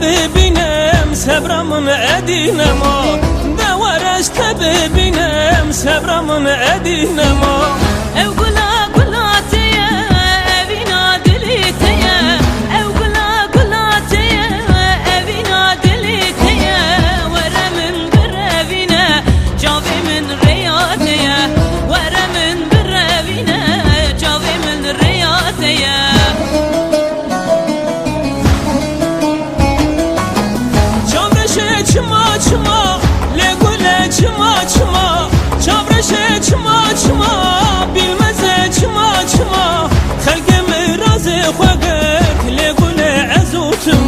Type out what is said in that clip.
ببینم صبرمون ادینم دورش ببینم صبرمون ادینم açma açma bilmez açma açma. خلق مرازي خوقك لقول عزوتم